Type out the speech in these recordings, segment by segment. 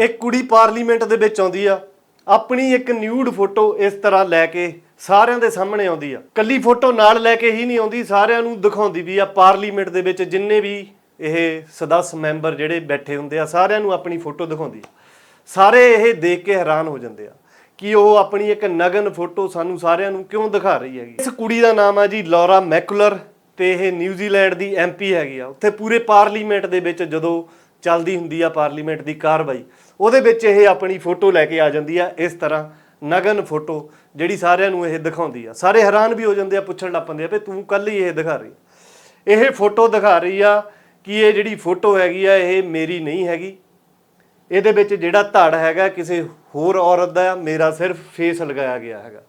ਇੱਕ ਕੁੜੀ ਪਾਰਲੀਮੈਂਟ ਦੇ ਵਿੱਚ ਆਉਂਦੀ ਆ, ਆਪਣੀ ਇੱਕ ਨਿਊਡ ਫੋਟੋ ਇਸ ਤਰ੍ਹਾਂ ਲੈ ਕੇ ਸਾਰਿਆਂ ਦੇ ਸਾਹਮਣੇ ਆਉਂਦੀ ਆ। ਕੱਲੀ ਫੋਟੋ ਨਾਲ ਲੈ ਕੇ ਹੀ ਨਹੀਂ ਆਉਂਦੀ, ਸਾਰਿਆਂ ਨੂੰ ਦਿਖਾਉਂਦੀ ਵੀ ਆ ਪਾਰਲੀਮੈਂਟ ਦੇ ਵਿੱਚ ਜਿੰਨੇ ਵੀ ਇਹ ਸਦੱਸ ਮੈਂਬਰ ਜਿਹੜੇ ਬੈਠੇ ਹੁੰਦੇ ਆ, ਸਾਰਿਆਂ ਨੂੰ ਆਪਣੀ ਫੋਟੋ ਦਿਖਾਉਂਦੀ ਆ। ਸਾਰੇ ਇਹ ਦੇਖ ਕੇ ਹੈਰਾਨ ਹੋ ਜਾਂਦੇ ਆ ਕਿ ਉਹ ਆਪਣੀ ਇੱਕ ਨਗਨ ਫੋਟੋ ਸਾਨੂੰ ਸਾਰਿਆਂ ਨੂੰ ਕਿਉਂ ਦਿਖਾ ਰਹੀ ਹੈਗੀ। ਇਸ ਕੁੜੀ ਦਾ ਨਾਮ ਆ ਜੀ ਲੌਰਾ ਮੈਕੂਲਰ ਤੇ ਇਹ ਨਿਊਜ਼ੀਲੈਂਡ ਦੀ ਐਮਪੀ ਹੈਗੀ ਆ। ਉੱਥੇ ਪੂਰੇ ਪਾਰਲੀਮੈਂਟ ਦੇ ਵਿੱਚ ਜਦੋਂ ਚੱਲਦੀ ਹੁੰਦੀ ਆ ਪਾਰਲੀਮੈਂਟ ਦੀ ਕਾਰਵਾਈ ਉਹਦੇ ਵਿੱਚ ਇਹ ਆਪਣੀ ਫੋਟੋ ਲੈ ਕੇ ਆ ਜਾਂਦੀ ਆ ਇਸ ਤਰ੍ਹਾਂ ਨਗਨ ਫੋਟੋ ਜਿਹੜੀ ਸਾਰਿਆਂ ਨੂੰ ਇਹ ਦਿਖਾਉਂਦੀ ਆ। ਸਾਰੇ ਹੈਰਾਨ ਵੀ ਹੋ ਜਾਂਦੇ ਆ ਪੁੱਛਣ ਲੱਗ ਪੈਂਦੇ ਆ ਵੀ ਤੂੰ ਕੱਲ ਹੀ ਇਹ ਦਿਖਾ ਰਹੀ। ਇਹ ਫੋਟੋ ਦਿਖਾ ਰਹੀ ਆ ਕਿ ਇਹ ਜਿਹੜੀ ਫੋਟੋ ਹੈਗੀ ਆ ਇਹ ਮੇਰੀ ਨਹੀਂ ਹੈਗੀ। ਇਹਦੇ ਵਿੱਚ ਜਿਹੜਾ ਧੜ ਹੈਗਾ ਕਿਸੇ ਹੋਰ ਔਰਤ ਦਾ ਆ, ਮੇਰਾ ਸਿਰਫ ਫੇਸ ਲਗਾਇਆ ਗਿਆ ਹੈਗਾ।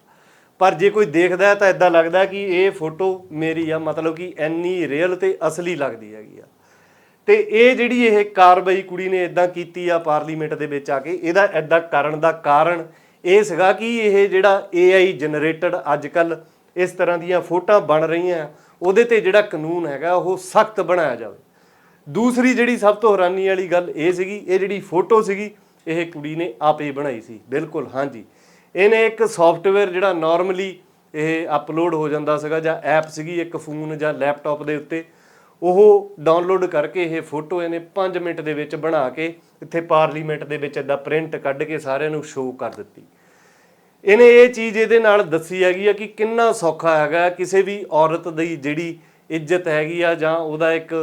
ਪਰ ਜੇ ਕੋਈ ਦੇਖਦਾ ਤਾਂ ਇਦਾਂ ਲੱਗਦਾ ਕਿ ਇਹ ਫੋਟੋ ਮੇਰੀ ਆ ਮਤਲਬ ਕਿ ਐਨੀ ਰੀਅਲ ਤੇ ਅਸਲੀ ਲੱਗਦੀ ਹੈਗੀ ਆ। ਤੇ ਇਹ ਜਿਹੜੀ ਇਹ ਕਾਰਵਾਈ ਕੁੜੀ ਨੇ ਇਦਾਂ ਕੀਤੀ ਆ ਪਾਰਲੀਮੈਂਟ ਦੇ ਵਿੱਚ ਆ ਕੇ, ਇਹਦਾ ਇਦਾਂ ਕਰਨ ਦਾ ਕਾਰਨ ਇਹ ਸੀਗਾ ਕਿ ਇਹ ਜਿਹੜਾ AI ਜਨਰੇਟਡ ਅੱਜ ਕੱਲ ਇਸ ਤਰ੍ਹਾਂ ਦੀਆਂ ਫੋਟੋਆਂ ਬਣ ਰਹੀਆਂ, ਉਹਦੇ ਤੇ ਜਿਹੜਾ ਕਾਨੂੰਨ ਹੈਗਾ, ਉਹ ਸਖਤ ਬਣਾਇਆ ਜਾਵੇ। ਦੂਸਰੀ ਜਿਹੜੀ ਸਭ ਤੋਂ ਹੈਰਾਨੀ ਵਾਲੀ ਗੱਲ ਇਹ ਸੀਗੀ, ਇਹ ਜਿਹੜੀ ਫੋਟੋ ਸੀਗੀ, ਇਹ ਕੁੜੀ ਨੇ ਆਪੇ ਬਣਾਈ ਸੀ। ਬਿਲਕੁਲ, ਹਾਂਜੀ। ਇਹਨੇ ਇੱਕ ਸੌਫਟਵੇਅਰ ਜਿਹੜਾ ਨਾਰਮਲੀ ਇਹ ਅਪਲੋਡ ਹੋ ਜਾਂਦਾ ਸੀਗਾ ਜਾਂ ਐਪ ਸੀਗੀ, ਇੱਕ ਫੋਨ ਜਾਂ ਲੈਪਟਾਪ ਦੇ ਉੱਤੇ ਉਹ ਡਾਊਨਲੋਡ ਕਰਕੇ ਇਹ ਫੋਟੋ ਇਹਨੇ 5 ਮਿੰਟ ਦੇ ਵਿੱਚ ਬਣਾ ਕੇ ਇੱਥੇ ਪਾਰਲੀਮੈਂਟ ਦੇ ਵਿੱਚ ਇਦਾਂ ਪ੍ਰਿੰਟ ਕੱਢ ਕੇ ਸਾਰਿਆਂ ਨੂੰ ਸ਼ੋਅ ਕਰ ਦਿੱਤੀ। ਇਹਨੇ ਇਹ ਚੀਜ਼ ਇਹਦੇ ਨਾਲ ਦੱਸੀ ਹੈਗੀ ਆ ਕਿ ਕਿੰਨਾ ਸੌਖਾ ਹੈਗਾ ਕਿਸੇ ਵੀ ਔਰਤ ਦੀ ਜਿਹੜੀ ਇੱਜ਼ਤ ਹੈਗੀ ਆ ਜਾਂ ਉਹਦਾ ਇੱਕ,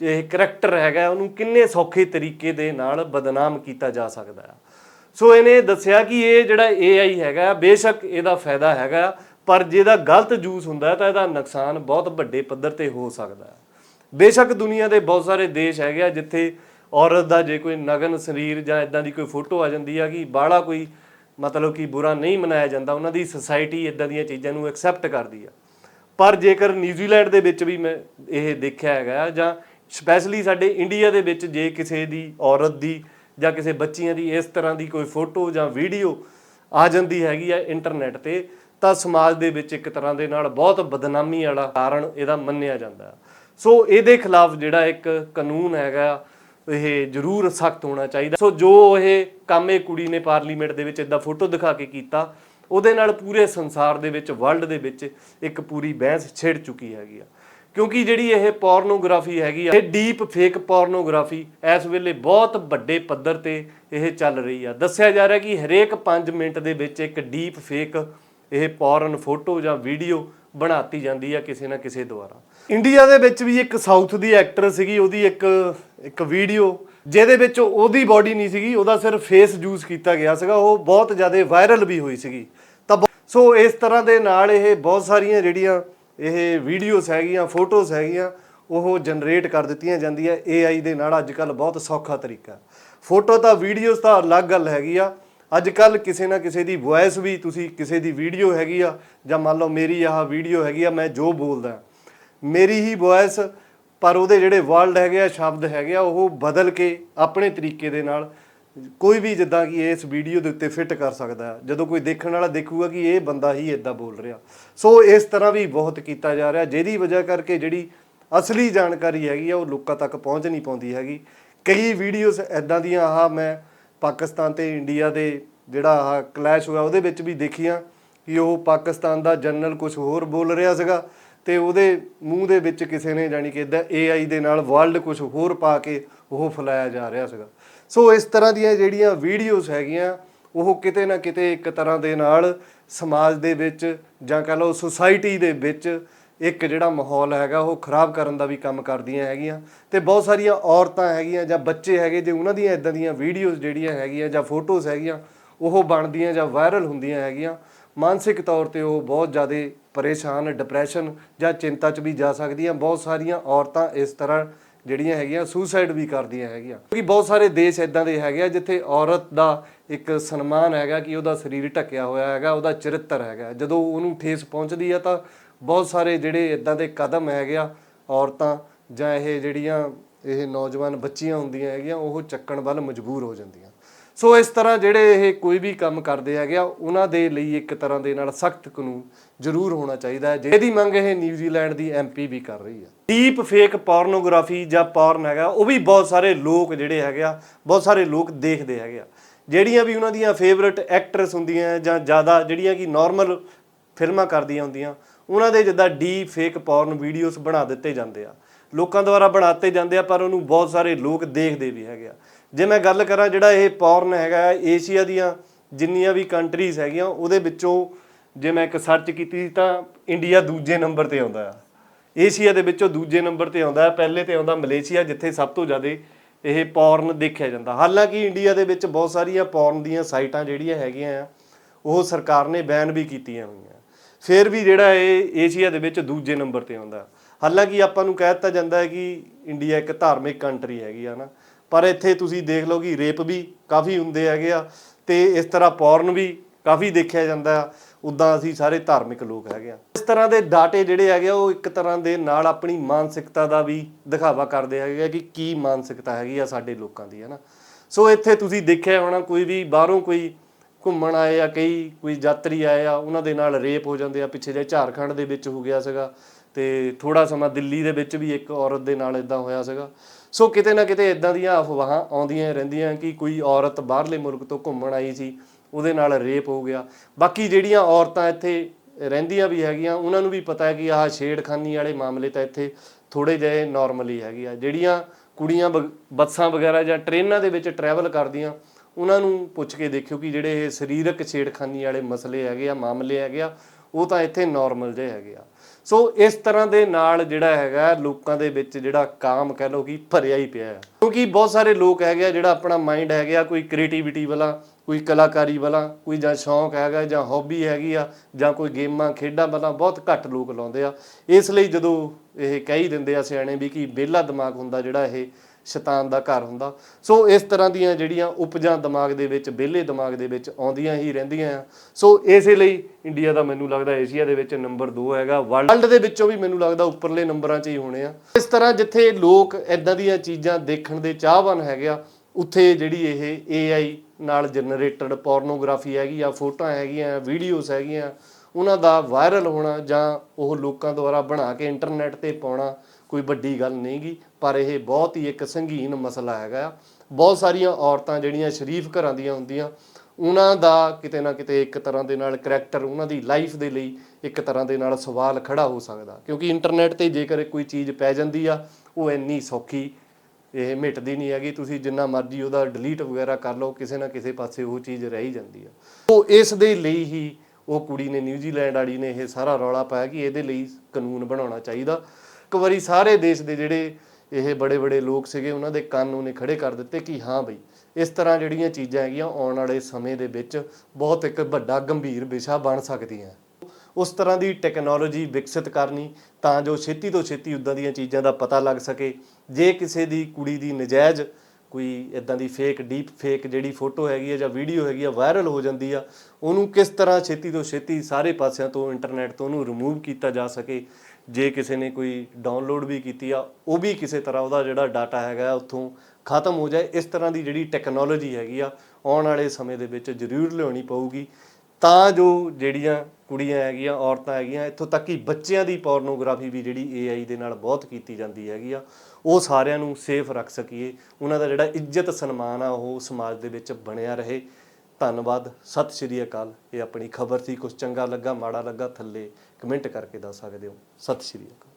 ਇਹ ਕਰੈਕਟਰ ਹੈਗਾ, ਉਹਨੂੰ ਕਿੰਨੇ ਸੌਖੇ ਤਰੀਕੇ ਦੇ ਨਾਲ ਬਦਨਾਮ ਕੀਤਾ ਜਾ ਸਕਦਾ ਆ ਸੋ ਇਹਨੇ ਦੱਸਿਆ ਕਿ ਇਹ ਜਿਹੜਾ AI ਹੈਗਾ, ਬੇਸ਼ੱਕ ਇਹਦਾ ਫਾਇਦਾ ਹੈਗਾ, ਪਰ ਜਿਹਦਾ ਗਲਤ ਯੂਜ਼ ਹੁੰਦਾ ਤਾਂ ਇਹਦਾ ਨੁਕਸਾਨ ਬਹੁਤ ਵੱਡੇ ਪੱਧਰ ਤੇ ਹੋ ਸਕਦਾ ਹੈ। ਬੇਸ਼ੱਕ ਦੁਨੀਆ ਦੇ ਬਹੁਤ ਸਾਰੇ ਦੇਸ਼ ਹੈਗੇ ਆ ਜਿੱਥੇ ਔਰਤ ਦਾ ਜੇ ਕੋਈ ਨਗਨ ਸਰੀਰ ਜਾਂ ਇਦਾਂ ਦੀ ਕੋਈ ਫੋਟੋ ਆ ਜਾਂਦੀ ਆ ਕਿ ਬਾਹਲਾ ਕੋਈ ਮਤਲਬ ਕਿ ਬੁਰਾ ਨਹੀਂ ਮਨਾਇਆ ਜਾਂਦਾ, ਉਹਨਾਂ ਦੀ ਸੋਸਾਇਟੀ ਇਦਾਂ ਦੀਆਂ ਚੀਜ਼ਾਂ ਨੂੰ ਐਕਸੈਪਟ ਕਰਦੀ ਆ ਪਰ ਜੇਕਰ ਨਿਊਜ਼ੀਲੈਂਡ ਦੇ ਵਿੱਚ ਵੀ ਮੈਂ ਇਹ ਦੇਖਿਆ ਹੈਗਾ ਆ, ਜਾਂ ਸਪੈਸ਼ਲੀ ਸਾਡੇ ਇੰਡੀਆ ਦੇ ਵਿੱਚ ਜੇ ਕਿਸੇ ਦੀ ਔਰਤ ਦੀ ਜਾਂ ਕਿਸੇ ਬੱਚੀਆਂ ਦੀ ਇਸ ਤਰ੍ਹਾਂ ਦੀ ਕੋਈ ਫੋਟੋ ਜਾਂ ਵੀਡੀਓ ਆ ਜਾਂਦੀ ਹੈਗੀ ਆ ਇੰਟਰਨੈਟ ਤੇ, ਤਾਂ ਸਮਾਜ ਦੇ ਵਿੱਚ ਇੱਕ ਤਰ੍ਹਾਂ ਦੇ ਨਾਲ ਬਹੁਤ ਬਦਨਾਮੀ ਵਾਲਾ ਕਾਰਨ ਇਹਦਾ ਮੰਨਿਆ ਜਾਂਦਾ ਹੈ। ਸੋ ਇਹਦੇ ਖਿਲਾਫ ਜਿਹੜਾ ਇੱਕ ਕਾਨੂੰਨ ਹੈਗਾ, ਇਹ ਜ਼ਰੂਰ ਸਖਤ ਹੋਣਾ ਚਾਹੀਦਾ। ਸੋ ਜੋ ਇਹ ਕੰਮ ਇਹ ਕੁੜੀ ਨੇ ਪਾਰਲੀਮੈਂਟ ਦੇ ਵਿੱਚ ਇਦਾਂ ਫੋਟੋ ਦਿਖਾ ਕੇ ਕੀਤਾ, ਉਹਦੇ ਨਾਲ ਪੂਰੇ ਸੰਸਾਰ ਦੇ ਵਿੱਚ, ਵਰਲਡ ਦੇ ਵਿੱਚ ਇੱਕ ਪੂਰੀ ਬਹਿਸ ਛੇੜ ਚੁੱਕੀ ਹੈਗੀ ਆ। ਕਿਉਂਕਿ ਜਿਹੜੀ ਇਹ ਪੋਰਨੋਗ੍ਰਾਫੀ ਹੈਗੀ ਆ, ਇਹ ਡੀਪ ਫੇਕ ਪੋਰਨੋਗ੍ਰਾਫੀ, ਇਸ ਵੇਲੇ ਬਹੁਤ ਵੱਡੇ ਪੱਧਰ ਤੇ ਇਹ ਚੱਲ ਰਹੀ ਆ। ਦੱਸਿਆ ਜਾ ਰਿਹਾ ਕਿ ਹਰੇਕ 5 ਮਿੰਟ ਦੇ ਵਿੱਚ ਇੱਕ ਡੀਪ ਫੇਕ ਇਹ ਪੋਰਨ ਫੋਟੋ ਜਾਂ ਵੀਡੀਓ ਬਣਾਤੀ ਜਾਂਦੀ ਆ ਕਿਸੇ ਨਾ ਕਿਸੇ ਦੁਆਰਾ। ਇੰਡੀਆ ਦੇ ਵਿੱਚ ਵੀ ਇੱਕ ਸਾਊਥ ਦੀ ਐਕਟਰ ਸੀਗੀ, ਉਹਦੀ ਇੱਕ ਇੱਕ ਵੀਡੀਓ, ਜਿਹਦੇ ਵਿੱਚ ਉਹਦੀ ਬਾਡੀ ਨਹੀਂ ਸੀਗੀ, ਉਹਦਾ ਸਿਰਫ ਫੇਸ ਯੂਜ਼ ਕੀਤਾ ਗਿਆ ਸੀਗਾ, ਉਹ ਬਹੁਤ ਜ਼ਿਆਦਾ ਵਾਇਰਲ ਵੀ ਹੋਈ ਸੀਗੀ। ਤਾਂ ਬ- ਸੋ ਇਸ ਤਰ੍ਹਾਂ ਦੇ ਨਾਲ ਇਹ ਬਹੁਤ ਸਾਰੀਆਂ ਜਿਹੜੀਆਂ ਇਹ ਵੀਡੀਓਜ਼ ਹੈਗੀਆਂ ਫੋਟੋਜ਼ ਹੈਗੀਆਂ, ਉਹ ਜਨਰੇਟ ਕਰ ਦਿੱਤੀਆਂ ਜਾਂਦੀਆਂ AI ਦੇ ਨਾਲ ਅੱਜ ਕੱਲ ਬਹੁਤ ਸੌਖਾ ਤਰੀਕਾ। ਫੋਟੋ ਤਾਂ ਵੀਡੀਓਜ਼ ਤਾਂ ਅਲੱਗ ਗੱਲ ਹੈਗੀ ਆ ਅੱਜ ਕੱਲ ਕਿਸੇ ਨਾ ਕਿਸੇ ਦੀ ਵੌਇਸ ਵੀ ਤੁਸੀਂ ਕਿਸੇ ਦੀ ਵੀਡੀਓ ਹੈਗੀ ਆ, ਜਾਂ ਮੰਨ ਲਓ ਮੇਰੀ ਆਹ ਵੀਡੀਓ ਹੈਗੀ ਆ, ਮੈਂ ਜੋ ਬੋਲਦਾ ਮੇਰੀ ਹੀ ਵੌਇਸ ਪਰ ਉਹਦੇ ਜਿਹੜੇ ਵਰਲਡ ਹੈਗੇ ਆ, ਸ਼ਬਦ ਹੈਗੇ ਆ, ਉਹ ਬਦਲ ਕੇ ਆਪਣੇ ਤਰੀਕੇ ਦੇ ਨਾਲ ਕੋਈ ਵੀ ਜਿੱਦਾਂ ਕਿ ਇਸ ਵੀਡੀਓ ਦੇ ਉੱਤੇ ਫਿੱਟ ਕਰ ਸਕਦਾ ਹੈ। ਜਦੋਂ ਕੋਈ ਦੇਖਣ ਵਾਲਾ ਦੇਖੂਗਾ ਕਿ ਇਹ ਬੰਦਾ ਹੀ ਇਦਾਂ ਬੋਲ ਰਿਹਾ। ਸੋ ਇਸ ਤਰ੍ਹਾਂ ਵੀ ਬਹੁਤ ਕੀਤਾ ਜਾ ਰਿਹਾ, ਜਿਹਦੀ ਵਜ੍ਹਾ ਕਰਕੇ ਜਿਹੜੀ ਅਸਲੀ ਜਾਣਕਾਰੀ ਹੈਗੀ ਆ, ਉਹ ਲੋਕਾਂ ਤੱਕ ਪਹੁੰਚ ਨਹੀਂ ਪਾਉਂਦੀ ਹੈਗੀ। ਕਈ ਵੀਡੀਓਜ਼ ਇਦਾਂ ਦੀਆਂ, ਆਹ ਮੈਂ ਪਾਕਿਸਤਾਨ ਤੇ ਇੰਡੀਆ ਦੇ ਜਿਹੜਾ ਆਹ ਕਲੈਸ਼ ਹੋਇਆ, ਉਹਦੇ ਵਿੱਚ ਵੀ ਦੇਖੀਆਂ ਕਿ ਉਹ ਪਾਕਿਸਤਾਨ ਦਾ ਜਨਰਲ ਕੁਝ ਹੋਰ ਬੋਲ ਰਿਹਾ ਸੀਗਾ। ਤੇ ਉਹਦੇ ਮੂੰਹ ਦੇ ਵਿੱਚ ਕਿਸੇ ਨੇ ਜਾਨੀ ਕਿ ਇਦਾਂ AI ਦੇ ਨਾਲ ਵਰਲਡ ਕੁਝ ਹੋਰ ਪਾ ਕੇ ਉਹ ਫੈਲਾਇਆ ਜਾ ਰਿਹਾ ਸੀਗਾ। ਸੋ ਇਸ ਤਰ੍ਹਾਂ ਦੀਆਂ ਜਿਹੜੀਆਂ ਵੀਡੀਓਜ਼ ਹੈਗੀਆਂ, ਉਹ ਕਿਤੇ ਨਾ ਕਿਤੇ ਇੱਕ ਤਰ੍ਹਾਂ ਦੇ ਨਾਲ ਸਮਾਜ ਦੇ ਵਿੱਚ ਜਾਂ ਕਹ ਲਓ ਸੁਸਾਇਟੀ ਦੇ ਵਿੱਚ ਇੱਕ ਜਿਹੜਾ ਮਾਹੌਲ ਹੈਗਾ, ਉਹ ਖਰਾਬ ਕਰਨ ਦਾ ਵੀ ਕੰਮ ਕਰਦੀਆਂ ਹੈਗੀਆਂ। ਤੇ ਬਹੁਤ ਸਾਰੀਆਂ ਔਰਤਾਂ ਹੈਗੀਆਂ ਜਾਂ ਬੱਚੇ ਹੈਗੇ, ਜੇ ਉਹਨਾਂ ਦੀਆਂ ਇਦਾਂ ਦੀਆਂ ਵੀਡੀਓਜ਼ ਜਿਹੜੀਆਂ ਹੈਗੀਆਂ ਜਾਂ ਫੋਟੋਜ਼ ਹੈਗੀਆਂ, ਉਹ ਬਣਦੀਆਂ ਜਾਂ ਵਾਇਰਲ ਹੁੰਦੀਆਂ ਹੈਗੀਆਂ, ਮਾਨਸਿਕ ਤੌਰ ਤੇ ਉਹ ਬਹੁਤ ਜ਼ਿਆਦਾ ਪਰੇਸ਼ਾਨ ਡਿਪਰੈਸ਼ਨ ਜਾਂ ਚਿੰਤਾ 'ਚ ਵੀ ਜਾ ਸਕਦੀਆਂ। ਬਹੁਤ ਸਾਰੀਆਂ ਔਰਤਾਂ ਇਸ ਤਰ੍ਹਾਂ ਜਿਹੜੀਆਂ ਹੈਗੀਆਂ ਸੁਸਾਈਡ ਵੀ ਕਰਦੀਆਂ ਹੈਗੀਆਂ। ਕਿਉਂਕਿ ਬਹੁਤ ਸਾਰੇ ਦੇਸ਼ ਇਦਾਂ ਦੇ ਹੈਗੇ ਆ, ਜਿੱਥੇ ਔਰਤ ਦਾ ਇੱਕ ਸਨਮਾਨ ਹੈਗਾ ਕਿ ਉਹਦਾ ਸਰੀਰ ਢੱਕਿਆ ਹੋਇਆ ਹੈਗਾ, ਉਹਦਾ ਚਰਿੱਤਰ ਹੈਗਾ। ਜਦੋਂ ਉਹਨੂੰ ਠੇਸ ਪਹੁੰਚਦੀ ਆ ਤਾਂ ਬਹੁਤ ਸਾਰੇ ਜਿਹੜੇ ਇਦਾਂ ਦੇ ਕਦਮ ਹੈਗੇ ਆ, ਔਰਤਾਂ ਜਾਂ ਇਹ ਜਿਹੜੀਆਂ ਇਹ ਨੌਜਵਾਨ ਬੱਚੀਆਂ ਹੁੰਦੀਆਂ ਹੈਗੀਆਂ, ਉਹ ਚੱਕਣ ਵੱਲ ਮਜਬੂਰ ਹੋ ਜਾਂਦੀਆਂ। ਸੋ ਇਸ ਤਰ੍ਹਾਂ ਜਿਹੜੇ ਇਹ ਕੋਈ ਵੀ ਕੰਮ ਕਰਦੇ ਹੈਗੇ ਆ, ਉਹਨਾਂ ਦੇ ਲਈ ਇੱਕ ਤਰ੍ਹਾਂ ਦੇ ਨਾਲ ਸਖਤ ਕਾਨੂੰਨ ਜ਼ਰੂਰ ਹੋਣਾ ਚਾਹੀਦਾ ਹੈ, ਜਿਹਦੀ ਮੰਗ ਇਹ ਨਿਊਜ਼ੀਲੈਂਡ ਦੀ ਐਮਪੀ ਵੀ ਕਰ ਰਹੀ ਹੈ। ਡੀਪ ਫੇਕ ਪੋਰਨੋਗ੍ਰਾਫੀ ਜਾਂ ਪੋਰਨ ਹੈਗਾ, ਉਹ ਵੀ ਬਹੁਤ ਸਾਰੇ ਲੋਕ ਜਿਹੜੇ ਹੈਗੇ ਆ, ਬਹੁਤ ਸਾਰੇ ਲੋਕ ਦੇਖਦੇ ਹੈਗੇ ਆ। ਜਿਹੜੀਆਂ ਵੀ ਉਹਨਾਂ ਦੀਆਂ ਫੇਵਰਿਟ ਐਕਟਰਸ ਹੁੰਦੀਆਂ ਜਾਂ ਜ਼ਿਆਦਾ ਜਿਹੜੀਆਂ ਕਿ ਨਾਰਮਲ ਫਿਲਮਾਂ ਕਰਦੀਆਂ ਹੁੰਦੀਆਂ, ਉਹਨਾਂ ਦੇ ਜਿੱਦਾਂ ਡੀਪ ਫੇਕ ਪੋਰਨ ਵੀਡੀਓਜ਼ ਬਣਾ ਦਿੱਤੇ ਜਾਂਦੇ ਆ। ਲੋਕਾਂ ਦੁਆਰਾ ਬਣਾਤੇ ਜਾਂਦੇ ਆ, ਪਰ ਉਹਨੂੰ ਬਹੁਤ ਸਾਰੇ ਲੋਕ ਦੇਖਦੇ ਵੀ ਹੈਗੇ ਆ। ਜੇ ਮੈਂ ਗੱਲ ਕਰਾਂ ਜਿਹੜਾ ਇਹ ਪੋਰਨ ਹੈਗਾ ਏਸ਼ੀਆ ਦੀਆਂ ਜਿੰਨੀਆਂ ਵੀ ਕੰਟਰੀਜ਼ ਹੈਗੀਆਂ, ਉਹਦੇ ਵਿੱਚੋਂ ਜੇ ਮੈਂ ਇੱਕ ਸਰਚ ਕੀਤੀ ਸੀ ਤਾਂ ਇੰਡੀਆ ਦੂਜੇ ਨੰਬਰ ਤੇ ਆਉਂਦਾ ਆ। ਏਸ਼ੀਆ ਦੇ ਵਿੱਚੋਂ ਦੂਜੇ ਨੰਬਰ ਤੇ ਆਉਂਦਾ ਹੈ, ਪਹਿਲੇ ਤੇ ਆਉਂਦਾ ਮਲੇਸ਼ੀਆ, ਜਿੱਥੇ ਸਭ ਤੋਂ ਜ਼ਿਆਦਾ ਇਹ ਪੌਰਨ ਦੇਖਿਆ ਜਾਂਦਾ। ਹਾਲਾਂਕਿ ਇੰਡੀਆ ਦੇ ਵਿੱਚ ਬਹੁਤ ਸਾਰੀਆਂ ਪੌਰਨ ਦੀਆਂ ਸਾਈਟਾਂ ਜਿਹੜੀਆਂ ਹੈਗੀਆਂ ਆ, ਉਹ ਸਰਕਾਰ ਨੇ ਬੈਨ ਵੀ ਕੀਤੀਆਂ ਹੋਈਆਂ। ਫਿਰ ਵੀ ਜਿਹੜਾ ਇਹ ਏਸ਼ੀਆ ਦੇ ਵਿੱਚ ਦੂਜੇ ਨੰਬਰ ਤੇ ਆਉਂਦਾ। ਹਾਲਾਂਕਿ ਆਪਾਂ ਨੂੰ ਕਹਿ ਦਿੱਤਾ ਜਾਂਦਾ ਹੈ ਕਿ ਇੰਡੀਆ ਇੱਕ ਧਾਰਮਿਕ ਕੰਟਰੀ ਹੈਗੀ ਆ ਨਾ। ਪਰ ਇੱਥੇ ਤੁਸੀਂ ਦੇਖ ਲਓ ਕਿ ਰੇਪ ਵੀ ਕਾਫੀ ਹੁੰਦੇ ਹੈਗੇ ਆ ਤੇ ਇਸ ਤਰ੍ਹਾਂ ਪੌਰਨ ਵੀ ਕਾਫੀ ਦੇਖਿਆ ਜਾਂਦਾ ਆ। ਉਦਾਂ ਅਸੀਂ ਸਾਰੇ ਧਾਰਮਿਕ ਲੋਕ ਹੈਗੇ ਆ। ਇਸ ਤਰ੍ਹਾਂ ਦੇ ਡਾਟੇ ਜਿਹੜੇ ਹੈਗੇ ਆ, ਉਹ ਇੱਕ ਤਰ੍ਹਾਂ ਦੇ ਨਾਲ ਆਪਣੀ ਮਾਨਸਿਕਤਾ ਦਾ ਵੀ ਦਿਖਾਵਾ ਕਰਦੇ ਹੈਗੇ ਆ ਕਿ ਕੀ ਮਾਨਸਿਕਤਾ ਹੈਗੀ ਆ ਸਾਡੇ ਲੋਕਾਂ ਦੀ, ਹੈ ਨਾ। ਸੋ ਇੱਥੇ ਤੁਸੀਂ ਦੇਖਿਆ ਹੋਣਾ ਕੋਈ ਵੀ ਬਾਹਰੋਂ ਕੋਈ ਘੁੰਮਣ ਆਏ ਆ, ਕਈ ਕੋਈ ਯਾਤਰੀ ਆਏ ਆ, ਉਹਨਾਂ ਦੇ ਨਾਲ ਰੇਪ ਹੋ ਜਾਂਦੇ ਆ, ਪਿੱਛੇ ਜੇ ਝਾਰਖੰਡ ਦੇ ਵਿੱਚ ਹੋ ਗਿਆ ਸੀਗਾ ਤੇ ਥੋੜਾ ਸਮਾਂ ਦਿੱਲੀ ਦੇ ਵਿੱਚ ਵੀ ਇੱਕ ਔਰਤ ਦੇ ਨਾਲ ਇਦਾਂ ਹੋਇਆ ਸੀਗਾ। ਸੋ ਕਿਤੇ ਨਾ ਕਿਤੇ ਇਦਾਂ ਦੀਆਂ ਅਫਵਾਹਾਂ ਆਉਂਦੀਆਂ ਰਹਿੰਦੀਆਂ ਕਿ ਕੋਈ ਔਰਤ ਬਾਹਰਲੇ ਮੁਲਕ ਤੋਂ ਘੁੰਮਣ ਆਈ ਸੀ, ਉਹਦੇ ਨਾਲ ਰੇਪ ਹੋ ਗਿਆ। ਬਾਕੀ ਜਿਹੜੀਆਂ ਔਰਤਾਂ ਇੱਥੇ ਰਹਿੰਦੀਆਂ ਵੀ ਹੈਗੀਆਂ, ਉਹਨਾਂ ਨੂੰ ਵੀ ਪਤਾ ਹੈ ਕਿ ਆਹ ਛੇੜਖਾਨੀ ਵਾਲੇ ਮਾਮਲੇ ਤਾਂ ਇੱਥੇ ਥੋੜੇ ਜਿਹੇ ਨਾਰਮਲੀ ਹੈਗੇ ਆ। ਜਿਹੜੀਆਂ ਕੁੜੀਆਂ ਬ- ਬੱਸਾਂ ਵਗੈਰਾ ਜਾਂ ਟ੍ਰੇਨਾਂ ਦੇ ਵਿੱਚ ਟਰੈਵਲ ਕਰਦੀਆਂ ਉਹਨਾਂ ਨੂੰ ਪੁੱਛ ਕੇ ਦੇਖਿਓ ਕਿ ਜਿਹੜੇ ਇਹ ਸਰੀਰਕ ਛੇੜਖਾਨੀ ਵਾਲੇ ਮਸਲੇ ਹੈਗੇ ਆ, ਮਾਮਲੇ ਹੈਗੇ ਆ, ਉਹ ਤਾਂ ਇੱਥੇ ਨਾਰਮਲ ਜਿਹੇ ਹੈਗੇ ਆ। ਸੋ ਇਸ ਤਰ੍ਹਾਂ ਦੇ ਨਾਲ ਜਿਹੜਾ ਹੈਗਾ, ਲੋਕਾਂ ਦੇ ਵਿੱਚ ਜਿਹੜਾ ਕਾਮ ਕਹਿ ਲਓ ਕਿ ਭਰਿਆ ਹੀ ਪਿਆ ਹੈ ਕਿਉਂਕਿ ਬਹੁਤ ਸਾਰੇ ਲੋਕ ਹੈਗੇ ਆ, ਜਿਹੜਾ ਆਪਣਾ ਮਾਈਂਡ ਹੈਗੇ ਆ, ਕੋਈ ਕ੍ਰੀਏਟੀਵਿਟੀ ਵਾਲਾ, ਕੋਈ ਕਲਾਕਾਰੀ ਵਾਲਾ, ਕੋਈ ਜਾਂ ਸ਼ੌਂਕ ਹੈਗਾ, ਜਾਂ ਹੌਬੀ ਹੈਗੀ ਆ, ਜਾਂ ਕੋਈ ਗੇਮਾਂ, ਖੇਡਾਂ ਵਾਲਾ, ਬਹੁਤ ਘੱਟ ਲੋਕ ਲਾਉਂਦੇ ਆ। ਇਸ ਲਈ ਜਦੋਂ ਇਹ ਕਹਿ ਹੀ ਦਿੰਦੇ ਆ ਸਿਆਣੇ ਵੀ ਕਿ ਵਿਹਲਾ ਦਿਮਾਗ ਹੁੰਦਾ ਜਿਹੜਾ ਇਹ ਸ਼ੈਤਾਨ ਦਾ ਘਰ ਹੁੰਦਾ। ਸੋ ਇਸ ਤਰ੍ਹਾਂ ਦੀਆਂ ਜਿਹੜੀਆਂ ਉਪਜਾਂ ਦਿਮਾਗ ਦੇ ਵਿੱਚ ਵਿਹਲੇ ਦਿਮਾਗ ਦੇ ਵਿੱਚ ਆਉਂਦੀਆਂ ਹੀ ਰਹਿੰਦੀਆਂ ਆ। ਸੋ ਇਸੇ ਲਈ ਇੰਡੀਆ ਦਾ ਮੈਨੂੰ ਲੱਗਦਾ ਏਸ਼ੀਆ ਦੇ ਵਿੱਚ ਨੰਬਰ 2 ਹੈਗਾ। ਵਰਲਡ ਦੇ ਵਿੱਚੋਂ ਵੀ ਮੈਨੂੰ ਲੱਗਦਾ ਉੱਪਰਲੇ ਨੰਬਰਾਂ 'ਚ ਹੀ ਹੋਣੇ ਆ। ਇਸ ਤਰ੍ਹਾਂ ਜਿੱਥੇ ਲੋਕ ਇਦਾਂ ਦੀਆਂ ਚੀਜ਼ਾਂ ਦੇਖਣ ਦੇ ਚਾਹਵਾਨ ਹੈਗੇ ਆ ਉੱਥੇ ਜਿਹੜੀ ਇਹ AI ਨਾਲ ਜਨਰੇਟਡ ਪੋਰਨੋਗ੍ਰਾਫੀ ਹੈਗੀ ਆ ਫੋਟੋਆਂ ਹੈਗੀਆਂ ਵੀਡੀਓਜ਼ ਹੈਗੀਆਂ ਉਹਨਾਂ ਦਾ ਵਾਇਰਲ ਹੋਣਾ ਜਾਂ ਉਹ ਲੋਕਾਂ ਦੁਆਰਾ ਬਣਾ ਕੇ ਇੰਟਰਨੈਟ ਤੇ ਪਾਉਣਾ ਕੋਈ ਵੱਡੀ ਗੱਲ ਨਹੀਂਗੀ, ਪਰ ਇਹ ਬਹੁਤ ਹੀ ਇੱਕ ਸੰਗੀਨ ਮਸਲਾ ਹੈਗਾ। ਆ। ਬਹੁਤ ਸਾਰੀਆਂ ਔਰਤਾਂ ਜਿਹੜੀਆਂ ਸ਼ਰੀਫ ਘਰਾਂ ਦੀਆਂ ਹੁੰਦੀਆਂ, ਉਹਨਾਂ ਦਾ ਕਿਤੇ ਨਾ ਕਿਤੇ ਇੱਕ ਤਰ੍ਹਾਂ ਦੇ ਨਾਲ ਕਰੈਕਟਰ ਉਹਨਾਂ ਦੀ ਲਾਈਫ ਦੇ ਲਈ ਇੱਕ ਤਰ੍ਹਾਂ ਦੇ ਨਾਲ ਸਵਾਲ ਖੜਾ ਹੋ ਸਕਦਾ। ਕਿਉਂਕਿ ਇੰਟਰਨੈਟ ਤੇ ਜੇਕਰ ਕੋਈ ਚੀਜ਼ ਪੈ ਜਾਂਦੀ ਆ, ਉਹ ਇੰਨੀ ਸੌਖੀ ਇਹ ਮਿਟਦੀ ਨਹੀਂ ਹੈਗੀ। ਤੁਸੀਂ ਜਿੰਨਾ ਮਰਜ਼ੀ ਉਹਦਾ ਡਿਲੀਟ ਵਗੈਰਾ ਕਰ ਲਓ, ਕਿਸੇ ਨਾ ਕਿਸੇ ਪਾਸੇ ਉਹ ਚੀਜ਼ ਰਹਿ ਹੀ ਜਾਂਦੀ ਆ। ਉਹ ਇਸ ਦੇ ਲਈ ਹੀ ਉਹ ਕੁੜੀ ਨੇ ਨਿਊਜ਼ੀਲੈਂਡ ਵਾਲੀ ਨੇ ਇਹ ਸਾਰਾ ਰੌਲਾ ਪਾਇਆ ਕਿ ਇਹਦੇ ਲਈ ਕਾਨੂੰਨ ਬਣਾਉਣਾ ਚਾਹੀਦਾ। ਇੱਕ ਵਾਰੀ ਸਾਰੇ ਦੇਸ਼ ਦੇ ਜਿਹੜੇ ਇਹ ਬੜੇ ਬੜੇ ਲੋਕ ਸੀਗੇ, ਉਹਨਾਂ ਦੇ ਕੰਨ ਉਹਨੇ ਖੜੇ ਕਰ ਦਿੱਤੇ ਕਿ ਹਾਂ ਬਈ, ਇਸ ਤਰ੍ਹਾਂ ਜਿਹੜੀਆਂ ਚੀਜ਼ਾਂ ਹੈਗੀਆਂ ਆਉਣ ਵਾਲੇ ਸਮੇਂ ਦੇ ਵਿੱਚ ਬਹੁਤ ਇੱਕ ਵੱਡਾ ਗੰਭੀਰ ਵਿਸ਼ਾ ਬਣ ਸਕਦੀਆਂ। ਉਸ ਤਰ੍ਹਾਂ ਦੀ ਟੈਕਨੋਲੋਜੀ ਵਿਕਸਿਤ ਕਰਨੀ, ਤਾਂ ਜੋ ਛੇਤੀ ਤੋਂ ਛੇਤੀ ਉਦਾਂ ਦੀਆਂ ਚੀਜ਼ਾਂ ਦਾ ਪਤਾ ਲੱਗ ਸਕੇ। ਜੇ ਕਿਸੇ ਦੀ ਕੁੜੀ ਦੀ ਨਜਾਇਜ਼ ਕੋਈ ਇਦਾਂ ਦੀ ਫੇਕ ਡੀਪ ਫੇਕ ਜਿਹੜੀ ਫੋਟੋ ਹੈਗੀ ਹੈ ਜਾਂ ਵੀਡੀਓ ਹੈਗੀ ਆ ਵਾਇਰਲ ਹੋ ਜਾਂਦੀ ਆ, ਉਹਨੂੰ ਕਿਸ ਤਰ੍ਹਾਂ ਛੇਤੀ ਤੋਂ ਛੇਤੀ ਸਾਰੇ ਪਾਸਿਆਂ ਤੋਂ ਇੰਟਰਨੈਟ ਤੋਂ ਉਹਨੂੰ ਰਿਮੂਵ ਕੀਤਾ ਜਾ ਸਕੇ, ਜੇ ਕਿਸੇ ਨੇ ਕੋਈ ਡਾਊਨਲੋਡ ਵੀ ਕੀਤੀ ਆ, ਉਹ ਵੀ ਕਿਸੇ ਤਰ੍ਹਾਂ ਉਹਦਾ ਜਿਹੜਾ ਡਾਟਾ ਹੈਗਾ ਉੱਥੋਂ ਖਤਮ ਹੋ ਜਾਏ, ਇਸ ਤਰ੍ਹਾਂ ਦੀ ਜਿਹੜੀ ਟੈਕਨੋਲੋਜੀ ਹੈਗੀ ਆ, ਆਉਣ ਵਾਲੇ ਸਮੇਂ ਦੇ ਵਿੱਚ ਜ਼ਰੂਰ ਲਿਆਉਣੀ ਪਊਗੀ। ਤਾਂ ਜੋ ਜਿਹੜੀਆਂ ਕੁੜੀਆਂ ਹੈਗੀਆਂ, ਔਰਤਾਂ ਹੈਗੀਆਂ, ਇੱਥੋਂ ਤੱਕ ਕਿ ਬੱਚਿਆਂ ਦੀ ਪੋਰਨੋਗ੍ਰਾਫੀ ਵੀ ਜਿਹੜੀ AI ਦੇ ਨਾਲ ਬਹੁਤ ਕੀਤੀ ਜਾਂਦੀ ਹੈਗੀ ਆ, ਉਹ ਸਾਰਿਆਂ ਨੂੰ ਸੇਫ ਰੱਖ ਸਕੀਏ। ਉਹਨਾਂ ਦਾ ਜਿਹੜਾ ਇੱਜ਼ਤ ਸਨਮਾਨ ਆ, ਉਹ ਸਮਾਜ ਦੇ ਵਿੱਚ ਬਣਿਆ ਰਹੇ। ਧੰਨਵਾਦ, ਸਤਿ ਸ਼੍ਰੀ ਅਕਾਲ। ਇਹ ਆਪਣੀ ਖਬਰ ਸੀ ਕੁਝ ਚੰਗਾ ਲੱਗਾ, ਮਾੜਾ ਲੱਗਾ, ਥੱਲੇ ਕਮੈਂਟ ਕਰਕੇ ਦੱਸ ਸਕਦੇ ਹੋ। ਸਤਿ ਸ਼੍ਰੀ ਅਕਾਲ।